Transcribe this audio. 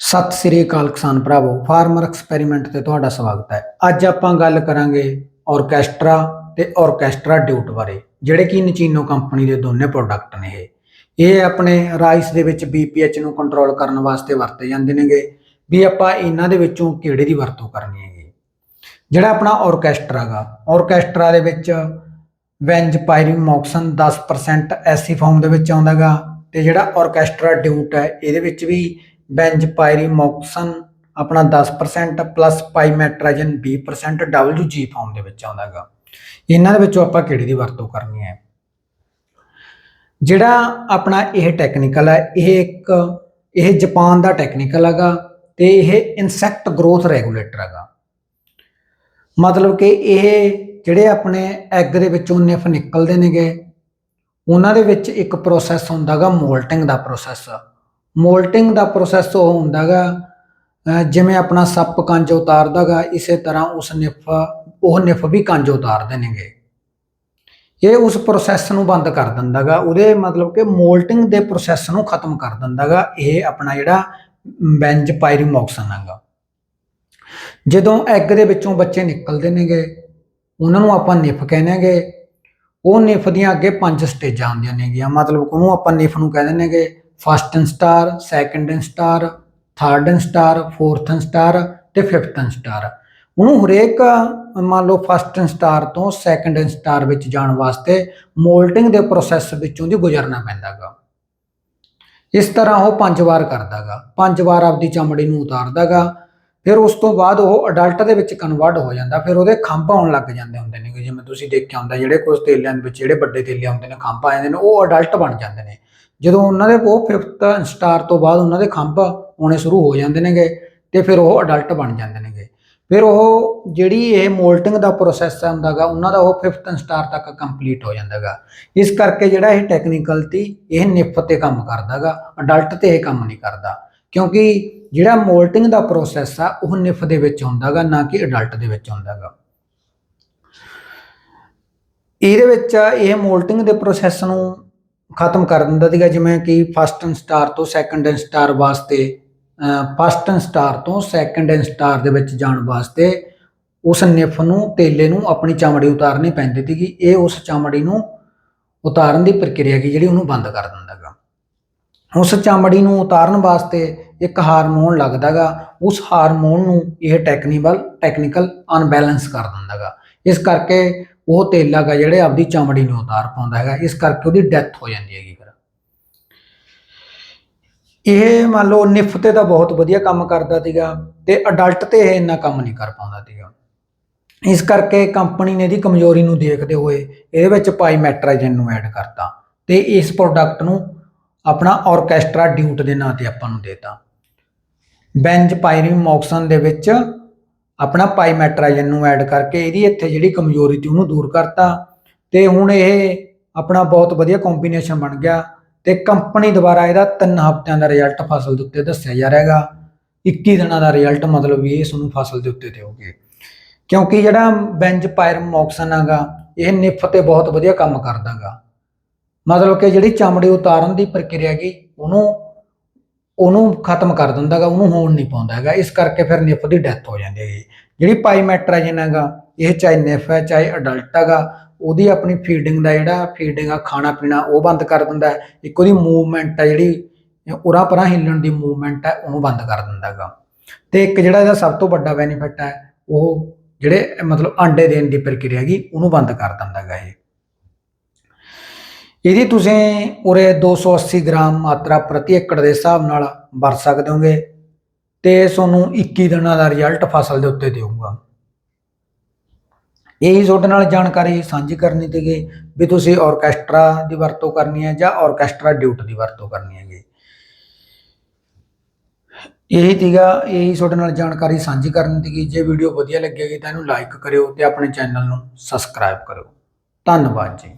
ਸਤਿ ਸ੍ਰੀ ਅਕਾਲ ਕਿਸਾਨ ਭਰਾਵੋ, farmer experiment ਤੇ ਤੁਹਾਡਾ ਸਵਾਗਤ ਹੈ। ਅੱਜ ਆਪਾਂ ਗੱਲ ਕਰਾਂਗੇ ਆਰਕੈਸਟਰਾ ਤੇ ਆਰਕੈਸਟਰਾ ਡਿਊਟ ਬਾਰੇ, ਜਿਹੜੇ ਕਿ ਨਚੀਨੋ ਕੰਪਨੀ ਦੇ ਦੋਨੇ ਪ੍ਰੋਡਕਟ ਨੇ ਇਹ। ਇਹ ਆਪਣੇ ਰਾਈਸ ਦੇ ਵਿੱਚ ਬੀਪੀਐਚ ਨੂੰ ਕੰਟਰੋਲ ਕਰਨ ਵਾਸਤੇ ਵਰਤੇ ਜਾਂਦੇ ਨੇਗੇ। ਵੀ ਆਪਾਂ ਇਹਨਾਂ ਦੇ ਵਿੱਚੋਂ ਕਿਹੜੇ ਦੀ ਵਰਤੋਂ ਕਰਨੀ ਹੈਗੀ। ਜਿਹੜਾ ਆਪਣਾ ਆਰਕੈਸਟਰਾ ਗਾ ਆਰਕੈਸਟਰਾ ਦੇ ਵਿੱਚ ਵੈਂਜ ਪਾਇਰਿੰਗ ਮੌਕਸਨ 10% ਐਸੀ ਫਾਰਮ ਦੇ ਵਿੱਚ ਆਉਂਦਾਗਾ ਤੇ ਜਿਹੜਾ ਆਰਕੈਸਟਰਾ ਡਿਊਟ ਹੈ, ਇਹਦੇ ਵਿੱਚ ਵੀ ਬੈਂਜ ਪਾਇਰੀ ਆਪਣਾ 10% ਪਲੱਸ ਪਾਈਮੈਟਰਾਜਨ 20% WG ਫਾਰਮ ਦੇ ਵਿੱਚ ਆਉਂਦਾਗਾ ਇਹਨਾਂ ਦੇ ਵਿੱਚੋਂ ਆਪਾਂ ਕਿਹੜੀ ਦੀ ਵਰਤੋਂ ਕਰਨੀ ਹੈ? ਜਿਹੜਾ ਆਪਣਾ ਇਹ ਟੈਕਨੀਕਲ ਹੈ, ਇਹ ਇੱਕ, ਇਹ ਜਾਪਾਨ ਦਾ ਟੈਕਨੀਕਲ ਹੈਗਾ ਤੇ ਇਹ ਇਨਸੈਕਟ ਗਰੋਥ ਰੈਗੂਲੇਟਰ ਹੈਗਾ। ਮਤਲਬ ਕਿ ਇਹ ਜਿਹੜੇ ਆਪਣੇ ਐਗ ਦੇ ਵਿੱਚੋਂ ਨਿਫ ਨਿਕਲਦੇ ਨੇਗੇ, ਉਹਨਾਂ ਦੇ ਵਿੱਚ ਇੱਕ ਪ੍ਰੋਸੈਸ ਹੁੰਦਾਗਾ ਮੋਲਟਿੰਗ ਦਾ ਪ੍ਰੋਸੈਸ ਮੋਲਟਿੰਗ ਦਾ ਪ੍ਰੋਸੈਸ ਉਹ ਹੁੰਦਾਗਾ ਅਹ ਜਿਵੇਂ ਆਪਣਾ ਸੱਪ ਕੰਜ ਉਤਾਰਦਾਗਾ, ਇਸੇ ਤਰ੍ਹਾਂ ਉਸ ਨਿਫ, ਉਹ ਨਿਫ ਵੀ ਕੰਜ ਉਤਾਰਦੇ ਨੇਗੇ ਇਹ ਉਸ ਪ੍ਰੋਸੈਸ ਨੂੰ ਬੰਦ ਕਰ ਦਿੰਦਾਗਾ, ਉਹਦੇ ਮਤਲਬ ਕਿ ਮੋਲਟਿੰਗ ਦੇ ਪ੍ਰੋਸੈਸ ਨੂੰ ਖਤਮ ਕਰ ਦਿੰਦਾਗਾ, ਇਹ ਆਪਣਾ ਜਿਹੜਾ ਬੈਂਜ ਪਾਇਰੀਮੋਕਸਨ ਹੈਗਾ। ਜਦੋਂ ਐਗ ਦੇ ਵਿੱਚੋਂ ਬੱਚੇ ਨਿਕਲਦੇ ਨੇਗੇ ਉਹਨਾਂ ਨੂੰ ਆਪਾਂ ਨਿਫ ਕਹਿੰਦੇਗੇ ਉਹ ਨਿਫ ਦੀਆਂ ਅੱਗੇ ਪੰਜ ਸਟੇਜਾਂ ਹੁੰਦੀਆਂ ਨੇਗੀਆਂ, ਮਤਲਬ ਉਹਨੂੰ ਆਪਾਂ ਨਿਫ ਨੂੰ ਕਹਿੰਦੇ ਨੇਗੇ first instar second star, third instar fourth star ਤੇ ਫਿਫਥ ਸਟਾਰ। ਉਹਨੂੰ ਹਰੇਕ, ਮੰਨ ਲਓ ਫਸਟ ਸਟਾਰ ਤੋਂ ਸੈਕੰਡ ਸਟਾਰ ਵਿੱਚ ਜਾਣ ਵਾਸਤੇ ਮੋਲਟਿੰਗ ਦੇ ਪ੍ਰੋਸੈਸ ਵਿੱਚੋਂ ਦੀ ਗੁਜ਼ਰਨਾ ਪੈਂਦਾਗਾ। ਇਸ ਤਰ੍ਹਾਂ ਉਹ ਪੰਜ ਵਾਰ ਕਰਦਾਗਾ। ਪੰਜ ਵਾਰ ਆਪਦੀ ਚਮੜੀ ਨੂੰ ਉਤਾਰਦਾਗਾ। ਫਿਰ ਉਸ ਤੋਂ ਬਾਅਦ ਉਹ ਅਡਲਟ ਦੇ ਵਿੱਚ ਕਨਵਰਟ ਹੋ ਜਾਂਦਾ। ਫਿਰ ਉਹਦੇ ਖੰਭ ਆਉਣ ਲੱਗ ਜਾਂਦੇ ਹੁੰਦੇ ਨੇ ਜਿਵੇਂ ਤੁਸੀਂ ਦੇਖਿਆ ਹੁੰਦਾ, ਜਿਹੜੇ ਕੁਝ ਤੇਲਿਆਂ ਦੇ ਵਿੱਚ, ਜਿਹੜੇ ਵੱਡੇ ਤੇਲੇ ਹੁੰਦੇ ਨੇ, ਖੰਭ ਆ ਜਾਂਦੇ ਨੇ, ਉਹ ਅਡਲਟ ਬਣ ਜਾਂਦੇ ਨੇ। ਜਦੋਂ ਉਹਨਾਂ ਦੇ ਉਹ ਫਿਫਥ ਸਟਾਰ ਤੋਂ ਬਾਅਦ ਉਹਨਾਂ ਦੇ ਖੰਭ ਆਉਣੇ ਸ਼ੁਰੂ ਹੋ ਜਾਂਦੇ ਨੇਗੇ ਤੇ ਫਿਰ ਉਹ ਅਡਲਟ ਬਣ ਜਾਂਦੇ ਨੇਗੇ। ਫਿਰ ਉਹ ਜਿਹੜੀ ਇਹ ਮੋਲਟਿੰਗ ਦਾ ਪ੍ਰੋਸੈਸ ਹੁੰਦਾਗਾ ਉਹਨਾਂ ਦਾ ਉਹ ਫਿਫਥ ਸਟਾਰ ਤੱਕ ਕੰਪਲੀਟ ਹੋ ਜਾਂਦਾਗਾ। ਇਸ ਕਰਕੇ ਜਿਹੜਾ ਇਹ ਟੈਕਨੀਕਲ ਤੀ, ਇਹ ਨਿਫ ਤੇ ਕੰਮ ਕਰਦਾਗਾ ਅਡਲਟ ਤੇ ਇਹ ਕੰਮ ਨਹੀਂ ਕਰਦਾ। ਕਿਉਂਕਿ ਜਿਹੜਾ ਮੋਲਟਿੰਗ ਦਾ ਪ੍ਰੋਸੈਸ ਆ, ਉਹ ਨਿਫ ਦੇ ਵਿੱਚ ਹੁੰਦਾਗਾ ਨਾ ਕਿ ਅਡਲਟ ਦੇ ਵਿੱਚ ਹੁੰਦਾਗਾ ਇਹਦੇ ਵਿੱਚ ਇਹ ਮੋਲਟਿੰਗ ਦੇ ਪ੍ਰੋਸੈਸ ਨੂੰ ਖਤਮ ਕਰ ਦਿੰਦਾ ਸੀਗਾ, ਜਿਵੇਂ ਕਿ ਫਸਟ ਸਟਾਰ ਤੋਂ ਸੈਕੰਡ ਸਟਾਰ ਵਾਸਤੇ ਫਸਟ ਸਟਾਰ ਤੋਂ ਸੈਕੰਡ ਸਟਾਰ ਦੇ ਵਿੱਚ ਜਾਣ ਵਾਸਤੇ ਉਸ ਨਿਫ ਨੂੰ, ਤੇਲੇ ਨੂੰ ਆਪਣੀ ਚਮੜੀ ਉਤਾਰਨੀ ਪੈਂਦੀ ਸੀਗੀ। ਇਹ ਉਸ ਚਮੜੀ ਨੂੰ ਉਤਾਰਨ ਦੀ ਪ੍ਰਕਿਰਿਆ ਕੀ ਜਿਹੜੀ ਉਹਨੂੰ ਬੰਦ ਕਰ ਦਿੰਦਾਗਾ ਉਸ ਚਮੜੀ ਨੂੰ ਉਤਾਰਨ ਵਾਸਤੇ ਇੱਕ ਹਾਰਮੋਨ ਲੱਗਦਾਗਾ ਉਸ ਹਾਰਮੋਨ ਨੂੰ ਇਹ ਟੈਕਨੀਕਲ ਟੈਕਨੀਕਲ ਅਨਬੈਲੈਂਸ ਕਰ ਦਿੰਦਾਗਾ ਇਸ ਕਰਕੇ ਉਹ ਤੇਲਾਗਾ ਜਿਹੜੇ ਆਪਦੀ ਚਮੜੀ ਨੂੰ ਉਤਾਰ ਪਾਉਂਦਾ ਹੈਗਾ, ਇਸ ਕਰਕੇ ਉਹਦੀ ਡੈਥ ਹੋ ਜਾਂਦੀ ਹੈਗੀ ਫਿਰ। ਇਹ ਮੰਨ ਲਓ ਨਿਫ ਤੇ ਤਾਂ ਬਹੁਤ ਵਧੀਆ ਕੰਮ ਕਰਦਾ ਸੀਗਾ ਤੇ ਅਡਲਟ ਤੇ ਇਹ ਇੰਨਾ ਕੰਮ ਨਹੀਂ ਕਰ ਪਾਉਂਦਾ ਸੀਗਾ। ਇਸ ਕਰਕੇ ਕੰਪਨੀ ਨੇ ਇਹਦੀ ਕਮਜ਼ੋਰੀ ਨੂੰ ਦੇਖਦੇ ਹੋਏ ਇਹਦੇ ਵਿੱਚ ਪਾਈਮੈਟਰਾਜਨ ਨੂੰ ਐਡ ਕਰਤਾ ਤੇ ਇਸ ਪ੍ਰੋਡਕਟ ਨੂੰ ਆਪਣਾ ਆਰਕੈਸਟਰਾ ਡਿਊਟ ਦੇ ਨਾਂ ਤੇ ਆਪਾਂ ਨੂੰ ਦੇਤਾ। ਬੈਂਜ ਪਾਇਰਿੰਗ ਮੌਕਸਨ ਦੇ ਵਿੱਚ ਆਪਣਾ ਪਾਈਮੈਟਰਾਜਨ ਨੂੰ ਐਡ ਕਰਕੇ ਇਹਦੀ ਇੱਥੇ ਜਿਹੜੀ ਕਮਜ਼ੋਰੀ ਤੀ ਉਹਨੂੰ ਦੂਰ ਕਰਤਾ ਤੇ ਹੁਣ ਇਹ ਆਪਣਾ ਬਹੁਤ ਵਧੀਆ ਕੰਬੀਨੇਸ਼ਨ ਬਣ ਗਿਆ ਤੇ ਕੰਪਨੀ ਦੁਆਰਾ ਇਹਦਾ 3 ਹਫ਼ਤਿਆਂ ਦਾ ਰਿਜ਼ਲਟ ਫਸਲ ਦੇ ਉੱਤੇ ਦੱਸਿਆ ਜਾ ਰਿਹਾ ਹੈਗਾ। 21 ਦਿਨਾਂ ਦਾ ਰਿਜ਼ਲਟ ਮਤਲਬ ਵੀ ਇਸ ਨੂੰ ਫਸਲ ਦੇ ਉੱਤੇ ਦੇਓਗੇ। ਕਿਉਂਕਿ ਜਿਹੜਾ ਬੈਂਜ ਪਾਇਰ ਮੌਕਸਨ ਹੈਗਾ, ਇਹ ਨਿਫ ਤੇ ਬਹੁਤ ਵਧੀਆ ਕੰਮ ਕਰਦਾਗਾ ਮਤਲਬ ਕਿ ਜਿਹੜੀ ਚਮੜੀ ਉਤਾਰਨ ਦੀ ਪ੍ਰਕਿਰਿਆ ਹੈਗੀ, ਉਹਨੂੰ ਉਹਨੂੰ ਖਤਮ ਕਰ ਦਿੰਦਾ ਗਾ ਉਹਨੂੰ ਹੋਣ ਨਹੀਂ ਪਾਉਂਦਾ ਹੈਗਾ। ਇਸ ਕਰਕੇ ਫਿਰ ਨਿਫ ਦੀ ਡੈਥ ਹੋ ਜਾਂਦੀ ਹੈਗੀ। ਜਿਹੜੀ ਪਾਈਮੈਟਰਾਜਨ ਹੈਗਾ, ਇਹ ਚਾਹੇ ਨਿਫ ਹੈ, ਚਾਹੇ ਅਡਲਟ ਹੈਗਾ, ਉਹਦੀ ਆਪਣੀ ਫੀਡਿੰਗ ਦਾ ਜਿਹੜਾ ਫੀਡਿੰਗ ਆ, ਖਾਣਾ ਪੀਣਾ, ਉਹ ਬੰਦ ਕਰ ਦਿੰਦਾ ਹੈ। ਇੱਕ ਉਹਦੀ ਮੂਵਮੈਂਟ ਹੈ ਜਿਹੜੀ, ਉਰਾਂ ਪਰਾਂ ਹਿੱਲਣ ਦੀ ਮੂਵਮੈਂਟ ਹੈ ਉਹਨੂੰ ਬੰਦ ਕਰ ਦਿੰਦਾ ਹੈਗਾ। ਤੇ ਇੱਕ ਜਿਹੜਾ ਇਹਦਾ ਸਭ ਤੋਂ ਵੱਡਾ ਬੈਨੀਫਿਟ ਹੈ, ਉਹ ਜਿਹੜੇ ਮਤਲਬ ਆਂਡੇ ਦੇਣ ਦੀ ਪ੍ਰਕਿਰਿਆ ਹੈਗੀ, ਉਹਨੂੰ ਬੰਦ ਕਰ ਦਿੰਦਾ ਹੈਗਾ ਇਹ। ਇਹਦੀ ਤੁਸੀਂ ਉਰੇ 280 ਗ੍ਰਾਮ ਮਾਤਰਾ ਪ੍ਰਤੀ ਏਕੜ ਦੇ ਹਿਸਾਬ ਨਾਲ ਵਰਤ ਸਕਦੇ ਹੋਗੇ ਤੇ ਤੁਹਾਨੂੰ 21 ਦਿਨਾਂ ਦਾ ਰਿਜ਼ਲਟ ਫਸਲ ਦੇ ਉੱਤੇ ਦੇਊਗਾ। ਇਹੀ ਤੁਹਾਡੇ ਨਾਲ ਜਾਣਕਾਰੀ ਸਾਂਝੀ ਕਰਨੀ ਸੀਗੀ ਵੀ ਤੁਸੀਂ ਆਰਕੈਸਟਰਾ ਦੀ ਵਰਤੋਂ ਕਰਨੀ ਹੈ ਜਾਂ ਆਰਕੈਸਟਰਾ ਡਿਊਟ ਦੀ ਵਰਤੋਂ ਕਰਨੀ ਹੈਗੀ। ਇਹੀ ਸੀਗਾ, ਇਹੀ ਤੁਹਾਡੇ ਨਾਲ ਜਾਣਕਾਰੀ ਸਾਂਝੀ ਕਰਨੀ ਸੀਗੀ। ਜੇ ਵੀਡੀਓ ਵਧੀਆ ਲੱਗੇਗੀ ਤਾਂ ਇਹਨੂੰ ਲਾਈਕ ਕਰਿਓ ਤੇ ਆਪਣੇ ਚੈਨਲ ਨੂੰ ਸਬਸਕ੍ਰਾਈਬ ਕਰਿਓ। ਧੰਨਵਾਦ ਜੀ।